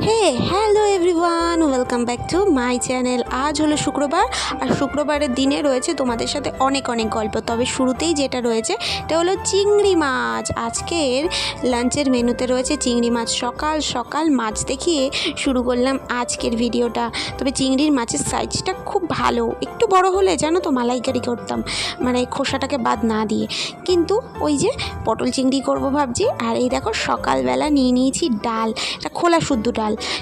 Hey hello everyone welcome back to my channel আজ হলো শুক্রবার, আর শুক্রবারের দিনে রয়েছে তোমাদের সাথে অনেক অনেক গল্প। তবে শুরুতেই যেটা রয়েছে এটা হলো চিংড়ি মাছ। আজকের লাঞ্চের মেনুতে রয়েছে চিংড়ি মাছ। সকাল সকাল মাছ দেখিয়ে শুরু করলাম আজকের ভিডিওটা তবে চিংড়ির মাছের সাইজটা খুব ভালো। একটু বড় হলে জানো তো মালাইকারি করতাম মানে খোসাটাকে বাদ না দিয়ে। কিন্তু ওই যে পটল চিংড়ি করব ভাবছি, আর এই দেখো সকালবেলা নিয়ে নিয়েছি ডাল। এটা খোলা শুদ্ধ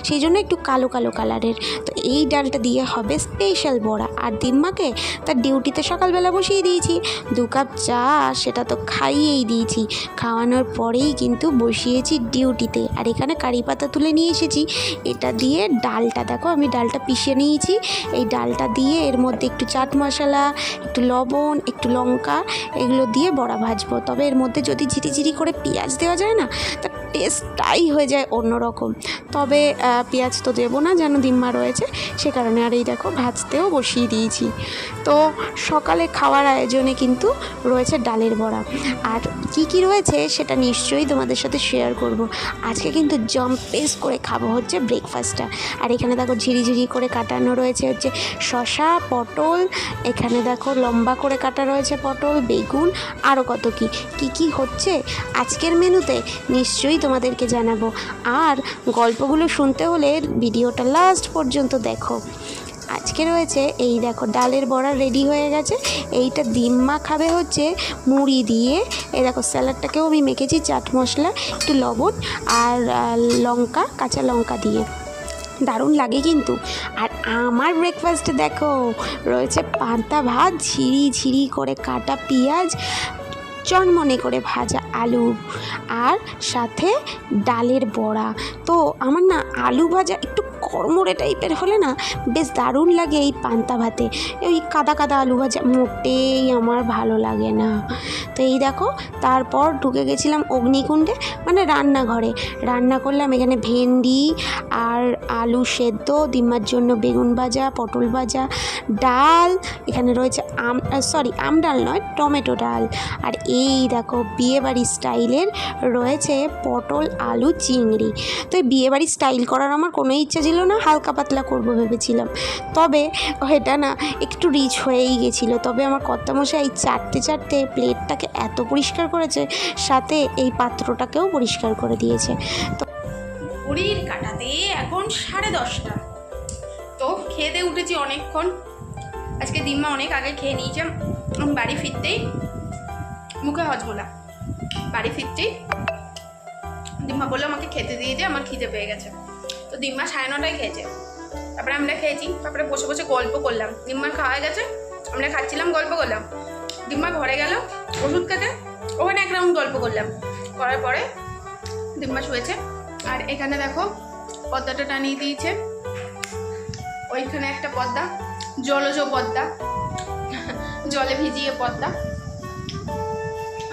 সেই জন্য একটু কালো কালো কালারের। তো এই ডালটা দিয়ে হবে স্পেশাল বড়া। আর দিম্মাকে তার ডিউটিতে সকালবেলা বসিয়ে দিয়েছি। দু কাপ চা, সেটা তো খাইয়েই দিয়েছি। খাওয়ানোর পরেই কিন্তু বসিয়েছি ডিউটিতে। আর এখানে কারি পাতা তুলে নিয়ে এসেছি। এটা দিয়ে ডালটা দেখো, আমি ডালটা পিষে নিয়েছি। এই ডালটা দিয়ে এর মধ্যে একটু চাট মশলা, একটু লবণ, একটু লঙ্কা, এগুলো দিয়ে বড়া ভাজবো। তবে এর মধ্যে যদি ঝিরিঝিরি করে পেঁয়াজ দেওয়া যায় না তার টেস্টটাই হয়ে যায় অন্যরকম। তবে পেঁয়াজ তো দেবো না, যেন দিম্মা রয়েছে, সে কারণে আর এই দেখো ভাজতেও বসিয়ে দিয়েছি। তো, সকালে খাওয়ার আয়োজনে কিন্তু রয়েছে ডালের বড়া। আর কি কি রয়েছে, সেটা নিশ্চয়ই তোমাদের সাথে শেয়ার করব। আজকে কিন্তু জম্প পেস করে খাব হচ্ছে ব্রেকফাস্টটা আর এখানে দেখো ঝিরিঝিরি করে কাটানো রয়েছে হচ্ছে শশা পটল, এখানে দেখো লম্বা করে কাটা রয়েছে পটল, বেগুন আরও কত কি কি কি হচ্ছে? আজকের মেনুতে নিশ্চয়ই তোমাদেরকে জানাব। আর গল্পগুলো শুনতে হলে ভিডিওটা লাস্ট পর্যন্ত দেখো। আজকে রয়েছে এই দেখো, ডালের বড়া রেডি হয়ে গেছে। এইটা দিম্মা খাবে হচ্ছে মুড়ি দিয়ে। এই দেখো, স্যালাডটাকেও আমি মেখেছি, চাট মশলা, একটু লবণ আর লঙ্কা, কাঁচা লঙ্কা দিয়ে। দারুণ লাগে কিন্তু। আর আমার ব্রেকফাস্টে দেখো, রয়েছে পান্তা ভাত ঝিরি ঝিরি করে কাটা পেঁয়াজ চনমনে করে ভাজা আলু আর সাথে ডালের বড়া। তো আমার না আলু ভাজা একটু কড়মড়ে টাইপের হলে না বেশ দারুণ লাগে এই পান্তা ভাতে। ওই কাদা কাদা আলু ভাজা মোটেই আমার ভালো লাগে না। তো এই দেখো, তারপর ঢুকে গেছিলাম অগ্নিকুণ্ডে মানে রান্নাঘরে। রান্না করলাম এখানে ভেন্ডি আর আলু সেদ্ধ দিম্মার জন্য বেগুন ভাজা, পটল ভাজা, ডাল, এখানে রয়েছে আম সরি আম ডাল নয়, টমেটো ডাল। আর এই দেখো বিয়েবাড়ি স্টাইলের রয়েছে পটল, আলু, চিংড়ি। তো এই বিয়েবাড়ি স্টাইল করার আমার কোনো ইচ্ছা ছিল না, হালকা পাতলা করব ভেবেছিলাম। তবে এটা না একটু রিচ হয়েই গেছিল। তবে আমার কর্তামশাই এই চারটে প্লেটটাকে এত পরিষ্কার করেছে, সাথে এই পাত্রটাকেও পরিষ্কার করে দিয়েছে। তো ঘড়ির কাটাতে এখন সাড়ে দশটা। তো দিয়ে উঠেছি অনেকক্ষণ। আজকে দিম্মা অনেক আগে খেয়ে নিয়েছে। বাড়ি ফিরতেই মুখে হজমোলা। বাড়ি ফিরতেই দিম্মা বলল, আমাকে খেতে দিয়ে দে, আমার খিদে পেয়ে গেছে। তো দিম্মা সাড়ে নটায় খেয়েছে। তারপরে আমরা খেয়েছি, তারপরে বসে বসে গল্প করলাম। দিম্মার খাওয়া গেছে, আমরা খাচ্ছিলাম, গল্প করলাম। দিম্মা ঘরে গেল, ওষুধ খেতে, ওখানে এক রাউন্ড গল্প করলাম। করার পরে দিম্মা শুয়েছে, আর এখানে দেখো পর্দাটা টানিয়ে দিয়েছে। ওইখানে একটা পর্দা জলজ পর্দা জলে ভিজিয়ে পর্দা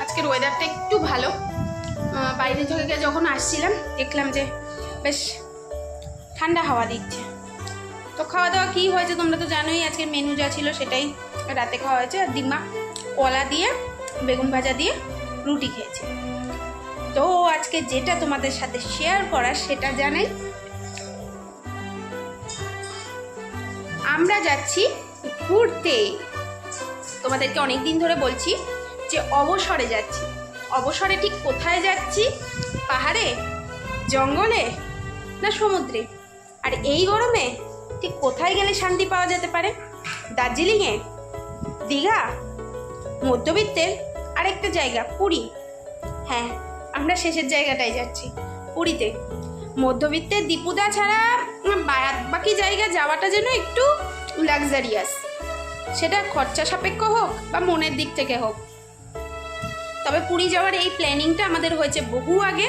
আজকের ওয়েদারটা একটু ভালো। বাইরে থেকে যখন আসছিলাম, দেখলাম যে বেশ ঠান্ডা হাওয়া দিচ্ছে। তো খাওয়া দাওয়া কী হয়েছে তোমরা তো জানোই আজকের মেনু যা ছিল সেটাই রাতে খাওয়া হয়েছে। আর ডিমা কলা দিয়ে, বেগুন ভাজা দিয়ে রুটি খেয়েছে। তো আজকে যেটা তোমাদের সাথে শেয়ার করার সেটা জানাই। আমরা যাচ্ছি ঘুরতে। তোমাদেরকে অনেক দিন ধরে বলছি যে অবসরে যাচ্ছি। অবসরে ঠিক কোথায় যাচ্ছি? পাহাড়ে? জঙ্গলে? না সমুদ্রে? আর এই গরমে ঠিক কোথায় গেলে শান্তি পাওয়া যেতে পারে? দার্জিলিংয়ে? দীঘা? মধ্যবিত্তের আরেকটা জায়গা, পুরী। হ্যাঁ আমরা শেষের জায়গাটায় যাচ্ছি, পুরীতে। মধ্যবিত্তের দীপুদা ছাড়া বাকি জায়গা যাওয়াটা যেন একটু লাক্সারিয়াস সেটা খরচা সাপেক্ষ হোক বা মনের দিক থেকে হোক। তবে পুরী যাওয়ার এই প্ল্যানিংটা আমাদের হয়েছে বহু আগে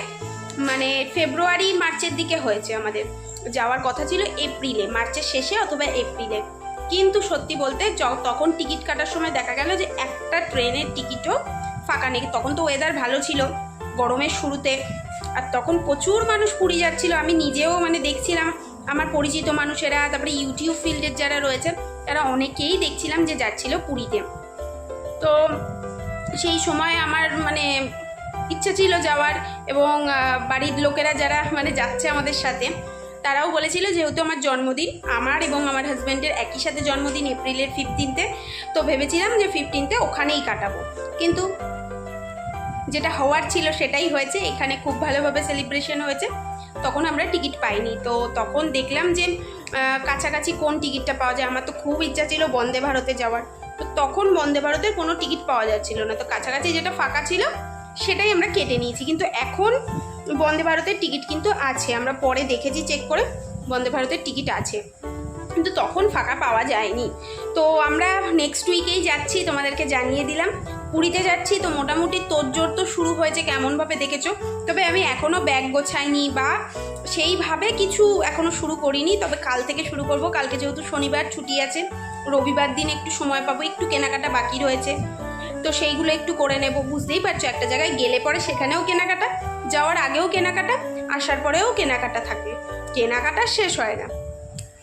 মানে ফেব্রুয়ারি, মার্চের দিকে হয়েছে আমাদের। যাওয়ার কথা ছিল এপ্রিলে, মার্চের শেষে অথবা এপ্রিলে। কিন্তু সত্যি বলতে তখন টিকিট কাটার সময় দেখা গেল যে একটা ট্রেনের টিকিটও ফাঁকা নেই। তখন তো ওয়েদার ভালো ছিল গরমের শুরুতে। আর তখন প্রচুর মানুষ পুরী যাচ্ছিল। আমি নিজেও মানে দেখছিলাম আমার পরিচিত মানুষেরা, তারপরে ইউটিউব ফিল্ডের যারা রয়েছে, তারা অনেকেই দেখছিলাম যে যাচ্ছিল পুরীতে। তো সেই সময় আমার মানে ইচ্ছা ছিল যাওয়ার এবং বাড়ির লোকেরা যারা মানে যাচ্ছে আমাদের সাথে তারাও বলেছিল যেহেতু আমার জন্মদিন, আমার এবং আমার হাজব্যান্ডের একই সাথে জন্মদিন এপ্রিলের ফিফটিনতে তো ভেবেছিলাম যে ফিফটিনতে ওখানেই কাটাবো। কিন্তু যেটা হওয়ার ছিল সেটাই হয়েছে, এখানে খুব ভালোভাবে সেলিব্রেশন হয়েছে। তখন আমরা টিকিট পাইনি, তো তখন দেখলাম যে কাছাকাছি কোন টিকিটটা পাওয়া যায়, আমার তো খুব ইচ্ছা ছিল বন্দে ভারতে যাওয়ার। তো তখন বন্দে ভারতের কোনো টিকিট পাওয়া যাচ্ছিল না, তো কাছাকাছি যেটা ফাঁকা ছিল সেটাই আমরা কেটে নিয়েছি। কিন্তু এখন বন্দে ভারতের টিকিট কিন্তু আছে। আমরা পরে দেখেছি চেক করে বন্দে ভারতের টিকিট আছে। কিন্তু তখন ফাঁকা পাওয়া যায়নি। তো আমরা নেক্সট উইকেই যাচ্ছি, তোমাদেরকে জানিয়ে দিলাম। পুরীতে যাচ্ছি, তো মোটামুটি তোড়জোড় তো শুরু হয়েছে কেমনভাবে দেখেছ? তবে আমি এখনও ব্যাগ গোছাইনি বা সেইভাবে কিছু এখনও শুরু করিনি। তবে কাল থেকে শুরু করব। কালকে যেহেতু শনিবার ছুটি আছে, রবিবার দিন একটু সময় পাবো। একটু কেনাকাটা বাকি রয়েছে। তো সেইগুলো একটু করে নেব। বুঝতেই পারছ, একটা জায়গায় গেলে পরে সেখানেও কেনাকাটা, যাওয়ার আগেও কেনাকাটা, আসার পরেও কেনাকাটা থাকে কেনাকাটা শেষ হয় না।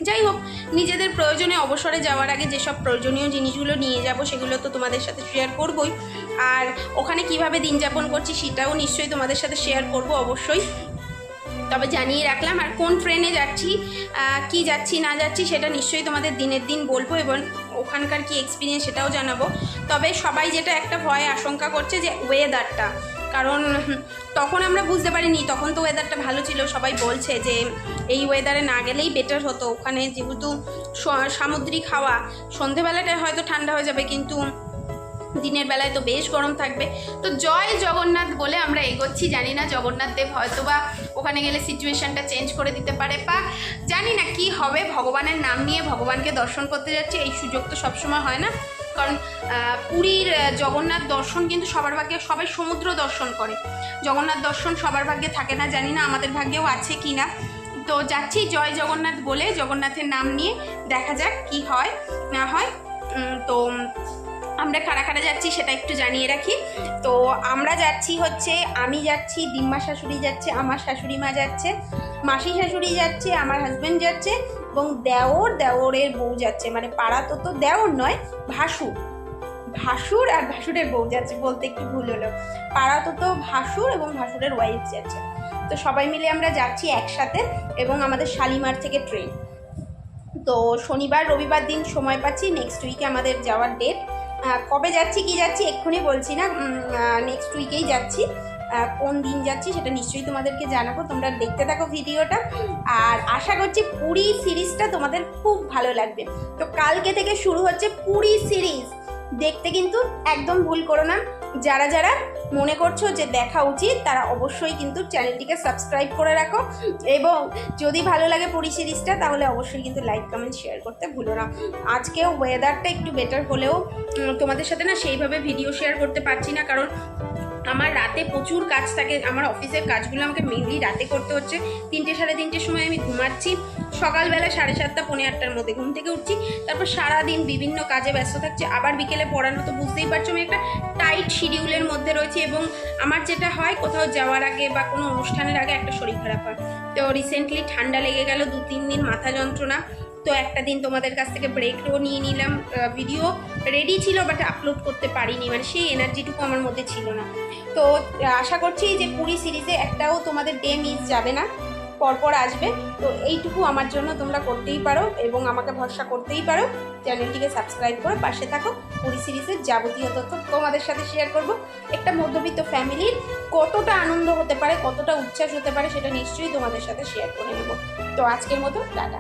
যাই হোক, নিজেদের প্রয়োজনে অবসরে যাওয়ার আগে যেসব প্রয়োজনীয় জিনিসগুলো নিয়ে যাব, সেগুলো তো তোমাদের সাথে শেয়ার করবই। আর ওখানে কীভাবে দিন যাপন করছি সেটাও নিশ্চয়ই তোমাদের সাথে শেয়ার করব, অবশ্যই। তবে জানিয়ে রাখলাম, আর কোন ট্রেনে যাচ্ছি কি যাচ্ছি, না যাচ্ছি, সেটা নিশ্চয়ই তোমাদের দিনের দিন বলব এবং ওখানকার কি এক্সপিরিয়েন্স সেটাও জানাব। তবে সবাই যেটা একটা ভয়, আশঙ্কা করছে যে ওয়েদারটা কারণ তখন আমরা বুঝতে পারিনি, তখন তো ওয়েদারটা ভালো ছিল, সবাই বলছে যে এই ওয়েদারে না গেলেই বেটার হতো। ওখানে যেহেতু সামুদ্রিক হাওয়া, সন্ধেবেলাটায় হয়তো ঠান্ডা হয়ে যাবে, কিন্তু দিনের বেলায় তো বেশ গরম থাকবে। তো জয় জগন্নাথ বলে আমরা এগোচ্ছি, জানি না জগন্নাথ দেব হয়তো বা ওখানে গেলে সিচুয়েশানটা চেঞ্জ করে দিতে পারে বা জানি না কি হবে, ভগবানের নাম নিয়ে ভগবানকে দর্শন করতে যাচ্ছি, এই সুযোগ তো সবসময় হয় না। কারণ পুরীর জগন্নাথ দর্শন কিন্তু সবার ভাগ্যে, সবাই সমুদ্র দর্শন করে। জগন্নাথ দর্শন সবার ভাগ্যে থাকে না, জানি না আমাদের ভাগ্যেও আছে কি না তো যাচ্ছি জয় জগন্নাথ বলে, জগন্নাথের নাম নিয়ে দেখা যাক কি হয়, না হয়। তো আমরা কারা কারা যাচ্ছি সেটা একটু জানিয়ে রাখি। তো আমরা যাচ্ছি হচ্ছে, আমি যাচ্ছি দিম্মা শাশুড়ি যাচ্ছে, আমার শাশুড়ি মা যাচ্ছে, মাসি শাশুড়ি যাচ্ছে, আমার হাজব্যান্ড যাচ্ছে এবং দেওর দেওরের বউ যাচ্ছে। মানে পাড়া তো তো দেওর নয়, ভাসুর। ভাসুর আর ভাসুরের বউ যাচ্ছে বলতে একটু ভুল হলো। পাড়া তো তো ভাসুর এবং ভাসুরের ওয়াইফ যাচ্ছে। তো সবাই মিলে আমরা যাচ্ছি একসাথে এবং আমাদের শালিমার থেকে ট্রেন তো শনিবার, রবিবার দিন সময় পাচ্ছি নেক্সট উইকে আমাদের যাওয়ার ডেট কবে যাচ্ছি, কি যাচ্ছি, এক্ষুনি বলছি না। নেক্সট উইকেই যাচ্ছি। কোন দিন যাচ্ছি সেটা নিশ্চয়ই তোমাদেরকে জানাব। তোমরা দেখতে থাকো ভিডিওটা। আর আশা করছি পুরী সিরিজটা তোমাদের খুব ভালো লাগবে। তো কালকে থেকে শুরু হচ্ছে পুরী সিরিজ দেখতে কিন্তু একদম ভুল করো না। যারা যারা মনে করছ যে দেখা উচিত, তারা অবশ্যই কিন্তু চ্যানেলটিকে সাবস্ক্রাইব করে রাখো। এবং যদি ভালো লাগে পুরী সিরিজটা, তাহলে অবশ্যই কিন্তু লাইক, কমেন্ট, শেয়ার করতে ভুলো না। আজকেও ওয়েদারটা একটু বেটার হলেও তোমাদের সাথে না সেইভাবে ভিডিও শেয়ার করতে পারছি না। কারণ আমার রাতে প্রচুর কাজ থাকে। আমার অফিসের কাজগুলো আমাকে মেনলি রাতে করতে হচ্ছে। তিনটে সাড়ে তিনটের সময় আমি ঘুমাচ্ছি। সকালবেলা সাড়ে সাতটা, পৌনে আটটার মধ্যে ঘুম থেকে উঠছি। তারপর সারাদিন বিভিন্ন কাজে ব্যস্ত থাকছে। আবার বিকেলে পড়ানো তো বুঝতেই পারছ, আমি একটা টাইট শিডিউলের মধ্যে রয়েছি এবং আমার যেটা হয়, কোথাও যাওয়ার আগে বা কোনো অনুষ্ঠানের আগে একটা শরীর খারাপ হয়। তো রিসেন্টলি ঠান্ডা লেগে গেল দু তিন দিন মাথা যন্ত্রণা। তো একটা দিন তোমাদের কাছ থেকে ব্রেকও নিয়ে নিলাম ভিডিও রেডি ছিল বাট আপলোড করতে পারিনি মানে সেই এনার্জিটুকু আমার মধ্যে ছিল না। তো আশা করছি যে পুরী সিরিজে একটাও তোমাদের ডে মিস যাবে না, পরপর আসবে। তো এইটুকু আমার জন্য তোমরা করতেই পারো এবং আমাকে ভরসা করতেই পারো। চ্যানেলটিকে সাবস্ক্রাইব করে পাশে থাকো। পুরী সিরিজের যাবতীয় তথ্য তোমাদের সাথে শেয়ার করব। একটা মধ্যবিত্ত ফ্যামিলির কতটা আনন্দ হতে পারে, কতটা উচ্ছ্বাস হতে পারে, সেটা নিশ্চয়ই তোমাদের সাথে শেয়ার করে নেব। তো আজকের মতো, টাটা।